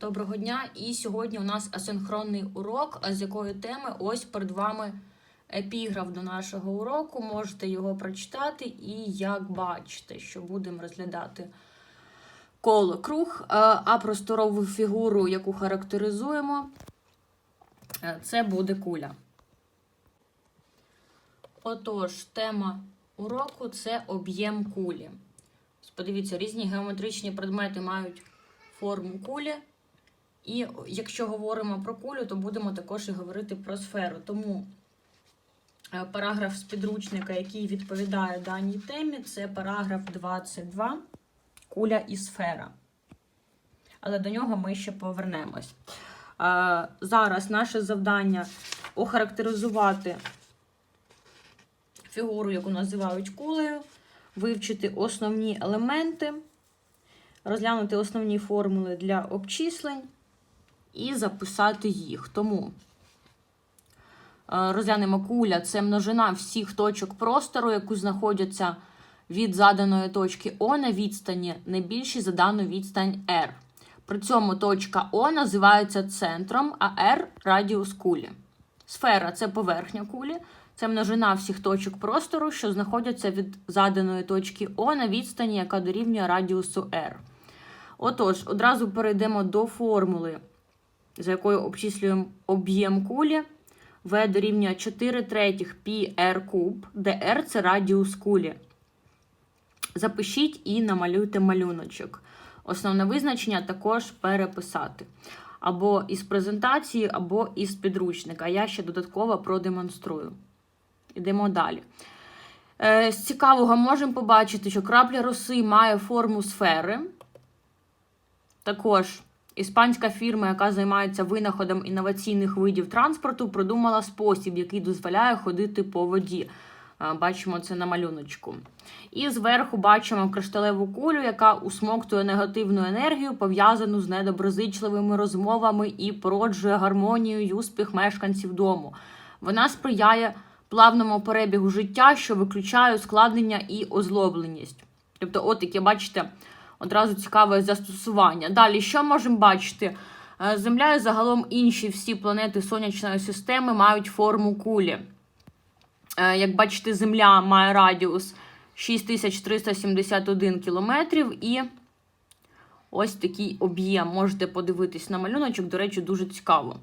Доброго дня! І сьогодні у нас асинхронний урок, а з якої теми ось перед вами епіграф до нашого уроку. Можете його прочитати, і як бачите, що будемо розглядати коло круг, е, а просторову фігуру, яку характеризуємо, е, це буде куля. Отож, тема уроку це об'єм кулі. Подивіться, різні геометричні предмети мають форму кулі. І якщо говоримо про кулю, то будемо також і говорити про сферу. Тому е, параграф з підручника, який відповідає даній темі, це параграф 22 куля і сфера. Але до нього ми ще повернемось. Е, Зараз наше завдання охарактеризувати фігуру, яку називають кулею, вивчити основні елементи, розглянути основні формули для обчислень і записати їх. Тому е, розглянемо куля це множина всіх точок простору, яку знаходяться від заданої точки О на відстані не більші за дану відстань R. При цьому точка О називається центром, а R радіус кулі. Сфера це поверхня кулі, це множина всіх точок простору, що знаходяться від заданої точки О на відстані, яка дорівнює радіусу R. Отож, одразу перейдемо до формули, за якою обчислюємо об'єм кулі. В дорівнює 4 третіх πr куб, де r це радіус кулі. Запишіть і намалюйте малюночок. Основне визначення також переписати. Або із презентації, або із підручника. Я ще додатково продемонструю. Йдемо далі. Е, З цікавого можемо побачити, що крапля роси має форму сфери. Також іспанська фірма, яка займається винаходом інноваційних видів транспорту, придумала спосіб, який дозволяє ходити по воді. Бачимо це на малюночку. І зверху бачимо кришталеву кулю, яка усмоктує негативну енергію, пов'язану з недоброзичливими розмовами і породжує гармонію і успіх мешканців дому. Вона сприяє плавному перебігу життя, що виключає ускладнення і озлобленість. Тобто, от таке, бачите, одразу цікаве застосування. Далі, що можемо бачити? Е, Земля і загалом інші всі планети сонячної системи мають форму кулі. Е, Як бачите, Земля має радіус 6371 кілометрів і ось такий об'єм. Можете подивитись на малюночок, до речі, дуже цікаво.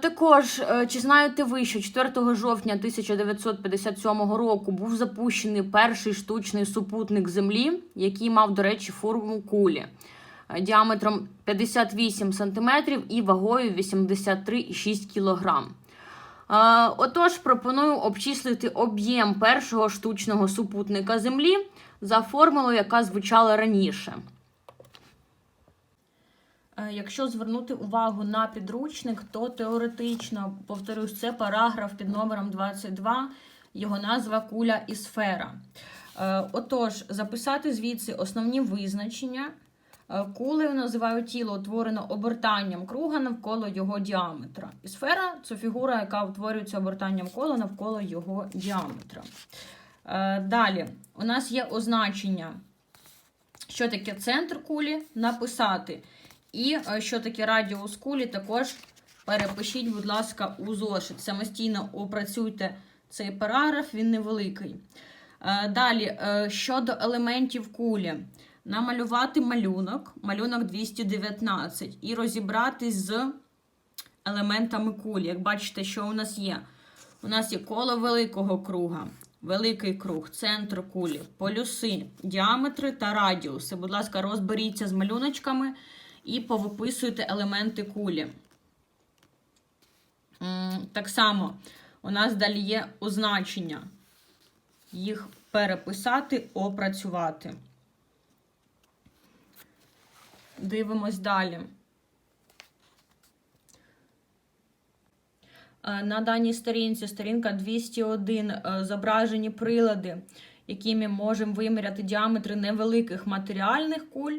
Також, е, чи знаєте ви, що 4 жовтня 1957 року був запущений перший штучний супутник Землі, який мав, до речі, форму кулі е, діаметром 58 см і вагою 83,6 кг. Е, Отож, пропоную обчислити об'єм першого штучного супутника Землі за формулою, яка звучала раніше. Е, Якщо звернути увагу на підручник, то теоретично, повторюсь, це параграф під номером 22, його назва куля і сфера. Е, Отож, записати звідси основні визначення. Е, Кулею називають тіло, утворене обертанням круга навколо його діаметра. І сфера це фігура, яка утворюється обертанням кола навколо його діаметра. Далі, у нас є означення, що таке центр кулі, написати. І е, що таке радіус кулі, також перепишіть, будь ласка, у зошит. Самостійно опрацюйте цей параграф, він невеликий. Е, Далі, е, щодо елементів кулі, намалювати малюнок, малюнок 219, і розібратись з елементами кулі. Як бачите, що у нас є? У нас є коло великого круга, великий круг, центр кулі, полюси, діаметри та радіуси. Будь ласка, розберіться з малюночками і повиписуйте елементи кулі. Так само у нас далі є означення. Їх переписати, опрацювати. Дивимось далі. Е, На даній сторінці, сторінка 201, е, зображені прилади, якими можемо виміряти діаметри невеликих матеріальних куль.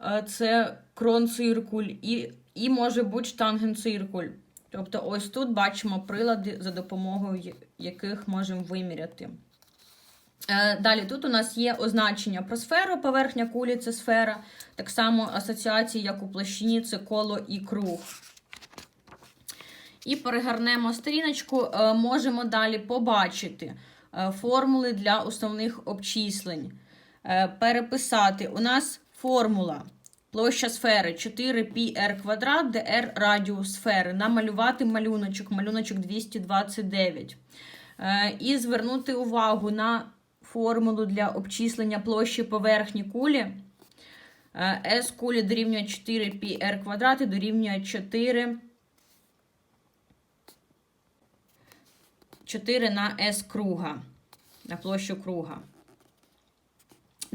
Е, Це кронциркуль і, і може бути штангенциркуль. Тобто, ось тут бачимо прилади, за допомогою яких можемо виміряти Е, Далі тут у нас є означення про сферу, поверхня кулі це сфера, так само асоціації, як у площині, це коло і круг. І перегорнемо сторіночку, е, можемо далі побачити формули для основних обчислень. Переписати. У нас формула площа сфери 4πr квадрат, де r радіус сфери. Намалювати малюночок, малюночок 229. Е, І звернути увагу на формулу для обчислення площі поверхні кулі. Е, S кулі дорівнює 4πr квадрат і дорівнює 4 4 на S круга, на площу круга.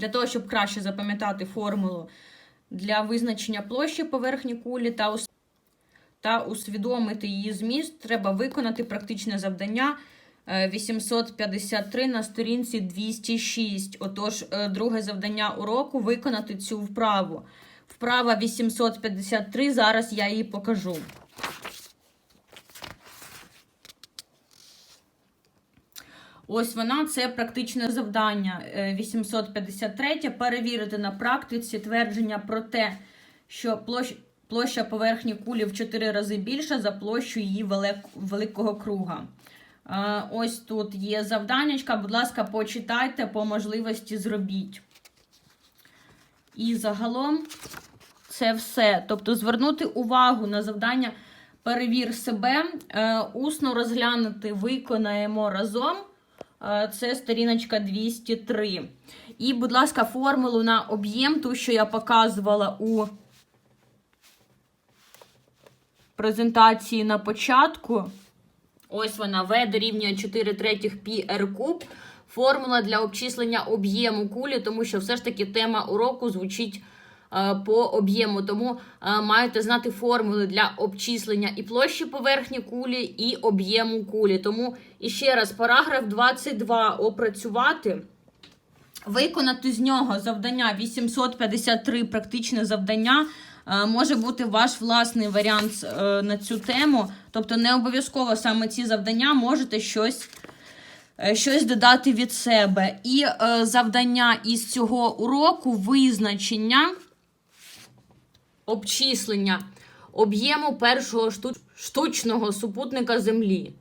Для того, щоб краще запам'ятати формулу для визначення площі поверхні кулі та, та усвідомити її зміст, треба виконати практичне завдання е, 853 на сторінці 206. Отож, е, друге завдання уроку виконати цю вправу. Вправа 853, зараз я її покажу. Ось вона, це практичне завдання е, 853. Перевірити на практиці твердження про те, що площ, площа поверхні кулі в 4 рази більша за площу її велик- великого круга. Е, Ось тут є завданнячка. Будь ласка, почитайте, по можливості зробіть. І загалом це все. Тобто звернути увагу на завдання перевір себе, е, усно розглянути, виконаємо разом. Е, Це сторіночка 203. І, будь ласка, формулу на об'єм, ту, що я показувала у презентації на початку. Ось вона V дорівнює 4 третіх π r куб. Формула для обчислення об'єму кулі, тому що все ж таки тема уроку звучить по об'єму. Тому е, маєте знати формули для обчислення і площі поверхні кулі, і об'єму кулі. Тому іще раз, параграф 22 опрацювати. Виконати з нього завдання 853 практичне завдання. Е, Може бути ваш власний варіант е, на цю тему. Тобто не обов'язково саме ці завдання можете щось, е, щось додати від себе. І е, завдання із цього уроку визначення обчислення об'єму першого шту- штучного супутника Землі.